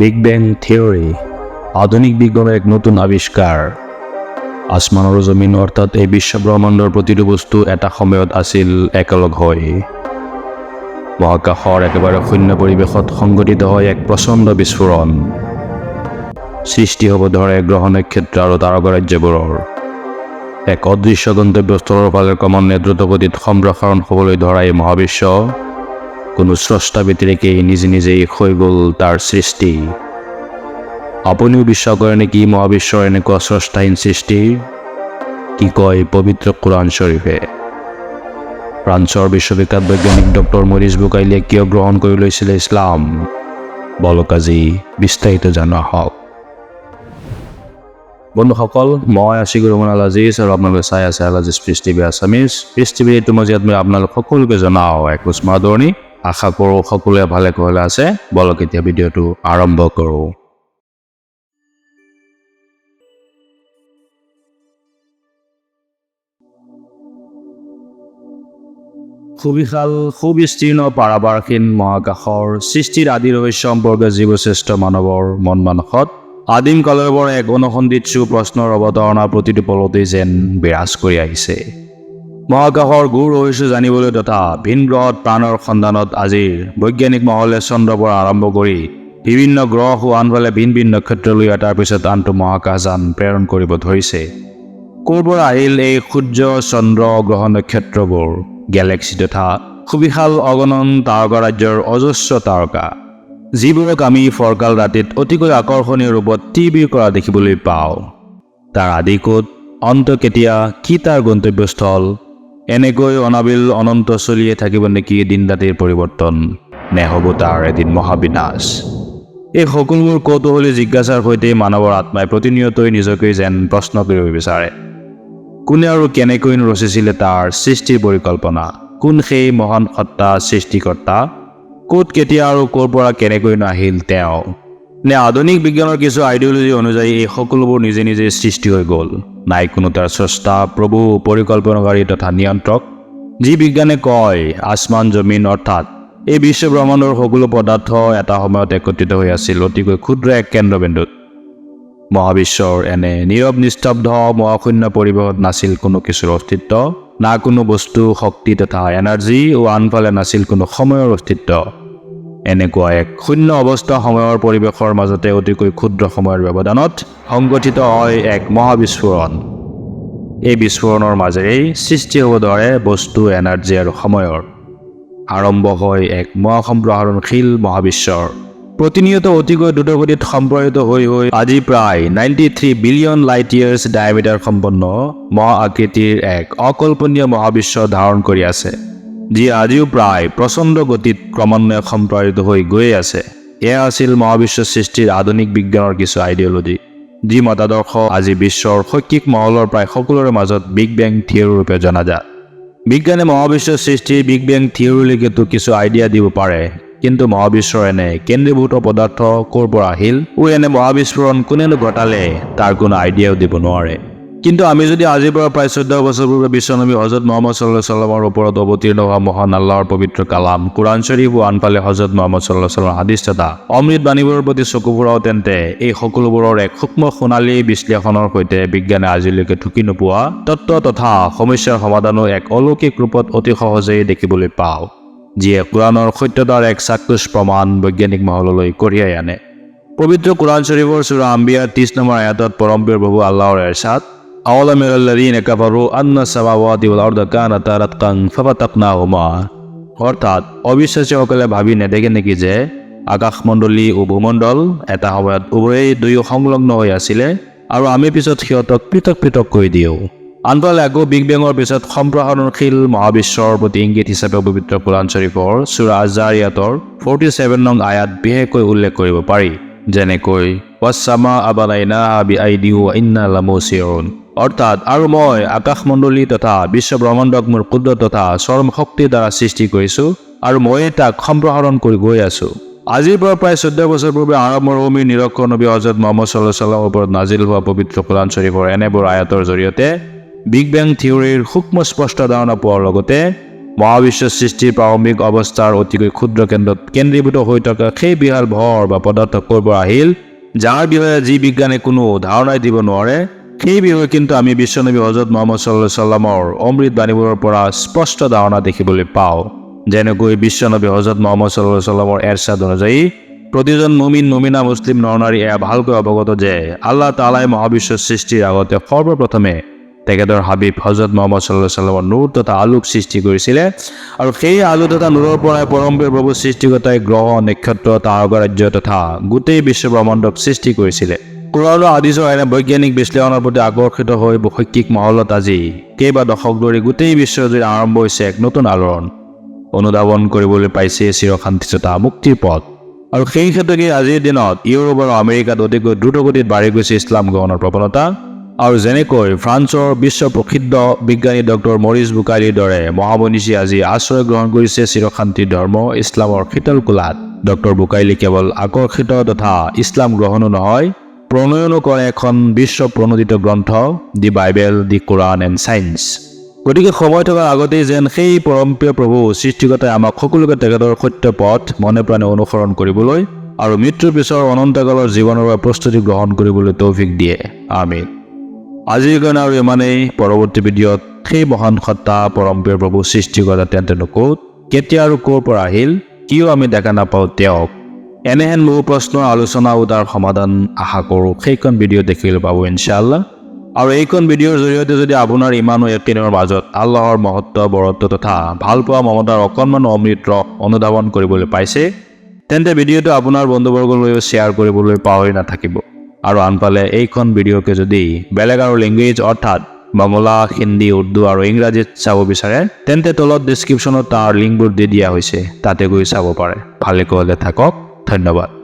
Big bang theory আধুনিক বিজ্ঞানের এক নতুন আৱিষ্কাৰ আসমান আৰু জমিন অৰ্থাৎ এই বিশ্ব ব্ৰহ্মাণ্ডৰ প্ৰতিটো বস্তু এটা সময়ত আছিল একেলগ হৈ। মহাকাশৰ একেবাৰে শূন্য পৰিৱেশত সংঘটিত হয় এক প্ৰচণ্ড বিস্ফোৰণ। সৃষ্টি হ'ব ধৰে গ্ৰহ নক্ষত্ৰ আৰু তাৰকাৰাজ্যবোৰৰ। এক অদৃশ্য গন্তব্যস্থলৰ ফালে ক্ৰমান্বয়ে দ্ৰুতগতিত সম্প্ৰসাৰণ হ'বলৈ ধৰা এই মহাবিশ্ব কোনো স্ৰষ্টা ব্যতিৰেকেই নিজে নিজেই হৈ গ'ল তাৰ সৃষ্টি। আপুনিও বিশ্বাস কৰে নেকি মহাবিশ্বৰ এনেকুৱা স্ৰষ্টাহীন সৃষ্টি? কি কয় পবিত্ৰ কোৰাণ শ্বৰীফে ফ্ৰান্সৰ বিশ্ববিখ্যাত বৈজ্ঞানিক ডক্টৰ মৰিচ বুকাইলিয়ে কিয় গ্ৰহণ কৰি লৈছিলে বলক আজি বিস্তাৰিত জনোৱা হওক বন্ধুসকল, মই আছিগুৰ ৰহমান আল আজিজ আৰু আপোনালোকে চাই আছে আল আজিজ টিভি আছামিজ। টিভিৰ এইটো মজিয়াত মই আপোনালোক সকলোকে জনাওঁ, এক উষ্মা আদৰণি আশা কৰোঁ সকলোৱে ভালে কুশলে আছে। বলক এতিয়া ভিডিঅ'টো আৰম্ভ কৰোঁ। সুবিশাল সুবিস্তীৰ্ণ পাৰাবাৰহীন মহাকাশৰ সৃষ্টিৰ আদি ৰহস্য সম্পৰ্কে জীৱশ্ৰেষ্ঠ মানৱৰ মন মানসত, আদিম কালৰ পৰা এক অনুসন্ধিৎসু প্ৰশ্নৰ অৱতাৰণা প্ৰতিটো পলতেই যেন বিৰাজ কৰি আহিছে। মহাকাশৰ গূঢ় ৰহস্য জানিবলৈ তথা ভিন গ্ৰহত প্ৰাণৰ সন্ধানত আজিৰ বৈজ্ঞানিক মহলে চন্দ্ৰৰ পৰা আৰম্ভ কৰি বিভিন্ন গ্ৰহ ও আনফালে ভিন ভিন নক্ষত্ৰলৈ এটাৰ পিছত আনটো মহাকাশযান প্ৰেৰণ কৰিব ধৰিছে। ক'ৰ পৰা আহিল এই সূৰ্য চন্দ্ৰ গ্ৰহ নক্ষত্ৰবোৰ? গেলেক্সি তথা সুবিশাল অগণন তাৰকাৰাজ্যৰ অজস্ৰ তাৰকা যিবোৰক আমি ফৰকাল ৰাতিত অতিকৈ আকৰ্ষণীয় ৰূপত টিভি কৰা দেখিবলৈ পাওঁ। তাৰ আদি ক'ত অন্ত কেতিয়া কি তাৰ গন্তব্যস্থল? এনেকৈ অনাবিল অনন্ত চলিয়ে থাকিব নেকি দিন ৰাতিৰ পৰিৱৰ্তন? নে হ'ব তাৰ এদিন মহাবিনাশ? এই সকলোবোৰ কৌতূহলী জিজ্ঞাসাৰ সৈতে মানৱৰ আত্মাই প্ৰতিনিয়তই নিজকে যেন প্ৰশ্ন কৰিব বিচাৰে। কোনে আৰু কেনেকৈনো ৰচিছিলে তাৰ সৃষ্টিৰ পৰিকল্পনা? কোন সেই মহান সত্তা সৃষ্টিকৰ্তা? ক'ত কেতিয়া আৰু ক'ৰ পৰা কেনেকৈনো আহিল তেওঁ? নে, আধুনিক বিজ্ঞানৰ কিছু আইডিঅলজি অনুযায়ী এই সকলোবোৰ নিজে নিজে সৃষ্টি হৈ গ'ল। নাই কোনো তাৰ স্ৰষ্টা, প্ৰভু, পৰিকল্পনাকাৰী তথা নিয়ন্ত্ৰক, যি বিজ্ঞানে কয়, আসমান, জমিন, অৰ্থাৎ এই বিশ্ব ব্ৰহ্মাণ্ডৰ সকলো পদাৰ্থ এটা সময়ত একত্ৰিত হৈ আছিল অতিকৈ ক্ষুদ্ৰ এক কেন্দ্ৰবিন্দুত। মহাবিশ্বৰ এনে নীৰৱ নিস্তব্ধ মহাশূন্য পৰিৱেশত নাছিল কোনো কিছুৰ অস্তিত্ব, না কোনো বস্তু, শক্তি তথা এনাৰ্জি ও আনফালে নাছিল কোনো সময়ৰ অস্তিত্ব। এনেকুৱা এক শূন্য অৱস্থা সময়ৰ পৰিৱেশৰ মাজতে অতিকৈ ক্ষুদ্ৰ সময়ৰ ব্যৱধানত সংগঠিত হয় এক মহাবিস্ফোৰণ। এই বিস্ফোৰণৰ মাজেৰেই সৃষ্টি হ'ব ধৰে বস্তু, এনাৰ্জি আৰু সময়ৰ। আৰম্ভ হয় এক মহাসম্প্ৰসাৰণশীল মহাবিশ্বৰ। প্ৰতিনিয়ত অতিকৈ দ্ৰুতগতিত সম্প্ৰসাৰিত হৈ হৈ আজি প্ৰায় ninety three billion light years diameter সম্পন্ন মহা আকৃতিৰ এক অকল্পনীয় মহাবিশ্ব ধাৰণ কৰি আছে। যি আজিও প্ৰায় প্ৰচণ্ড গতিত ক্ৰমান্বয়ে সম্প্ৰসাৰিত হৈ গৈয়ে আছে। এয়া আছিল মহাবিশ্ব সৃষ্টিৰ আধুনিক বিজ্ঞানৰ কিছু আইডিঅলজি যি মতাদৰ্শ আজি বিশ্বৰ শৈক্ষিক মহলৰ প্ৰায় সকলোৰে মাজত বিগ বেং থিয়ৰী ৰূপে জনাজাত বিজ্ঞানে মহাবিশ্বৰ সৃষ্টিৰ বিগ বেং থিয়ৰীলৈকেতো কিছু আইডিয়া দিব পাৰে, কিন্তু মহাবিশ্বৰ এনে কেন্দ্ৰীভূত পদাৰ্থ ক'ৰ পৰা আহিল? ও এনে মহাবিস্ফোৰণ কোনেনো ঘটালে? তাৰ কোনো আইডিয়াও দিব নোৱাৰে। কিন্তু আমি যদি আজিৰ পৰা প্ৰায় চৈধ্য বছৰ পূৰ্বে বিশ্বনবী হজৰত মহম্মদ চাল্লাহ চাল্লামৰ ওপৰত অৱতীৰ্ণ হোৱা মহান আল্লাহৰ পবিত্ৰ কালাম, কোৰআন শ্বৰীফ আনফালে হজৰত মহম্মদ চাল্লাহ চাল্লামৰ হাদিছ অমৃত বাণীবোৰৰ প্ৰতি চকু ফুৰাও তেন্তে এই সকলোবোৰৰ এক সূক্ষ্ম সোণালী বিশ্লেষণৰ সৈতে বিজ্ঞানে আজিলৈকে ঢুকি নোপোৱা তত্ত্ব তথা সমস্যাৰ সমাধানো এক অলৌকিক ৰূপত অতি সহজেই দেখিবলৈ পাওঁ, যিয়ে কোৰাণৰ সত্যতাৰ এক চাক্ষুষ প্ৰমাণ বৈজ্ঞানিক মহললৈ কঢ়িয়াই আনে। পবিত্ৰ কোৰআন শ্বৰীফৰ চুৰা আম্বিয়াৰ ত্ৰিছ নম্বৰ আয়াতত পৰমপ্ৰিয় প্ৰভু আল্লাহৰ এৰচাদ أولم يرى الذين كفروا أن السماوات والأرض كانتا رتقا ففتقناهما অৰ্থাৎ অবিশ্বাসীসকলে ভাবি নেদেখে নেকি যে আকাশমণ্ডলী ও ভূমণ্ডল এটা সময়ত উভয়েই দুয়ো সংলগ্ন হৈ আছিলে আৰু আমি পিছত সিহঁতক পৃথক পৃথক কৰি দিওঁ আনফালে আকৌ বিগ বেঙৰ পিছত সম্প্ৰসাৰণশীল মহাবিশ্বৰ প্ৰতি ইংগিত হিচাপে পবিত্ৰ কোৰাণ শ্বৰীফৰ চুৰা আজাৰিয়াতৰ ফৰ্টি ছেভেন নং আয়াত বিশেষকৈ উল্লেখ কৰিব পাৰি যেনেকৈ ৱাছামা আবালাইনা আবি আইডিউ ইন্না লামুচিয়ন অৰ্থাৎ আৰু মই আকাশমণ্ডলী তথা বিশ্ব ব্ৰহ্মাণ্ডক মোৰ ক্ষুদ্ৰ তথা চৰম শক্তিৰ দ্বাৰা সৃষ্টি কৰিছোঁ আৰু ময়ে তাক সম্প্ৰসাৰণ কৰি গৈ আছোঁ। আজিৰ পৰা প্ৰায় চৈধ্য বছৰ পূৰ্বে আৰৱ মৰুভূমিৰ নিৰক্ষৰ নবী হজৰত মহম্মদ চাল্লাহ চাল্লামৰ ওপৰত নাজিল হোৱা পবিত্ৰ কোৰাণ শ্বৰীফৰ এনেবোৰ আয়াতৰ জৰিয়তে বিগ বেং থিয়ৰীৰ সূক্ষ্ম স্পষ্ট ধাৰণা পোৱাৰ লগতে মহাবিশ্ব সৃষ্টিৰ প্ৰাৰম্ভিক অৱস্থাৰ অতিকৈ ক্ষুদ্ৰ কেন্দ্ৰত কেন্দ্ৰীভূত হৈ থকা সেই বিশাল ভৰ বা পদাৰ্থ ক'ৰ পৰা আহিল, যাৰ বিষয়ে যি বিজ্ঞানে কোনো ধাৰণাই দিব নোৱাৰে সেই বিষয়ে কিন্তু আমি বিশ্বনবী হজৰত মহম্মদ চাল্লাহ চাল্লামৰ অমৃত বাণীবোৰৰ পৰা স্পষ্ট ধাৰণা দেখিবলৈ পাওঁ। যেনেকৈ বিশ্বনবী হজৰত মহম্মদ চাল্লাহ চাল্লামৰ এৰচাদ অনুযায়ী, প্ৰতিজন মুমিন, মুমিনা, মুছলিম, নৰনাৰী, এয়া ভালকৈ অৱগত যে আল্লাহ তালাই মহাবিশ্ব সৃষ্টিৰ আগতে সৰ্বপ্ৰথমে তেখেতৰ হাবিব হজৰত মহম্মদ চাল্লাহ চাল্লামৰ নূৰ তথা আলোক সৃষ্টি কৰিছিলে আৰু সেই আলু তথা নূৰৰ পৰাই পৰম্পীয় প্ৰভু সৃষ্টিগতাই গ্ৰহ, নক্ষত্ৰ তাৰকাৰাজ্য তথা গোটেই বিশ্ব ব্ৰহ্মাণ্ডক সৃষ্টি কৰিছিলে। কোৰালৰ আদিজৰ এনে বৈজ্ঞানিক বিশ্লেষণৰ প্ৰতি আকৰ্ষিত হৈ শৈক্ষিক মহলত আজি কেইবা দশক ধৰি গোটেই বিশ্বজুৰি আৰম্ভ হৈছে এক নতুন আলোড়ন। অনুধাৱন কৰিবলৈ পাইছে চিৰশান্তি তথা মুক্তিৰ পথ। আৰু সেই ক্ষেত্ৰকে আজিৰ দিনত ইউৰোপ আৰু আমেৰিকাত অতিকৈ দ্ৰুতগতিত বাঢ়ি গৈছে ইছলাম গ্ৰহণৰ প্ৰৱণতা। আৰু যেনেকৈ ফ্ৰান্সৰ বিশ্ব প্ৰসিদ্ধ বিজ্ঞানী ডক্টৰ মৰিছ বুকাৰীৰ দৰে মহামনীষী আজি আশ্ৰয় গ্ৰহণ কৰিছে চিৰশান্তিৰ ধৰ্ম, ইছলামৰ শীতল কোলাত। ডক্টৰ বুকাইলি কেৱল আকৰ্ষিত তথা ইছলাম গ্ৰহণো নহয় প্ৰণয়নো কৰে এখন বিশ্ব প্ৰণোদিত গ্ৰন্থ the Bible the Koran and science গতিকে সময় থকাৰ আগতেই যেন সেই পৰমপ্ৰিয় প্ৰভু সৃষ্টিগতাই আমাক সকলোকে তেখেতৰ সত্য পথ মনে প্ৰাণে অনুসৰণ কৰিবলৈ আৰু মৃত্যুৰ পিছৰ অনন্তকালৰ জীৱনৰ বাবে প্ৰস্তুতি গ্ৰহণ কৰিবলৈ তৌফিক দিয়ে। আমিন। আজিৰ কাৰণে আৰু ইমানেই। পৰৱৰ্তী ভিডিঅ'ত সেই মহান সত্তা পৰমপ্ৰিয় প্ৰভু সৃষ্টিগতা তেন্তেনো ক'ত কেতিয়া আৰু ক'ৰ পৰা আহিল কিয় আমি দেখা নাপাওঁ তেওঁক এনেহেন বহু প্ৰশ্নৰ আলোচনা তাৰ সমাধান আশা কৰোঁ। সেইখন ভিডিঅ' দেখিবলৈ পাব, ইনশাআল্লাহ। আৰু এইখন ভিডিঅ'ৰ জৰিয়তে যদি আপোনাৰ ইমানো একেদিনৰ মাজত আল্লাহৰ মহত্ব, বৰত্ব তথা ভালপোৱা মমতাৰ অকণমান অমৃত অনুধাৱন কৰিবলৈ পাইছে, তেন্তে ভিডিঅ'টো আপোনাৰ বন্ধুবৰ্গলৈ শ্বেয়াৰ কৰিবলৈ পাহৰি নাথাকিব। আৰু আনফালে, এইখন ভিডিঅ'কে যদি বেলেগ আৰু লেংগুৱেজ, অৰ্থাৎ বাংলা, হিন্দী, উৰ্দু আৰু ইংৰাজীত চাব বিচাৰে, তেন্তে তলত ডিছক্ৰিপশ্যনত তাৰ লিংকবোৰ দি দিয়া হৈছে। তাতে গৈ চাব পাৰে। ভালে কুশলে থাকক। ধন্যবাদ।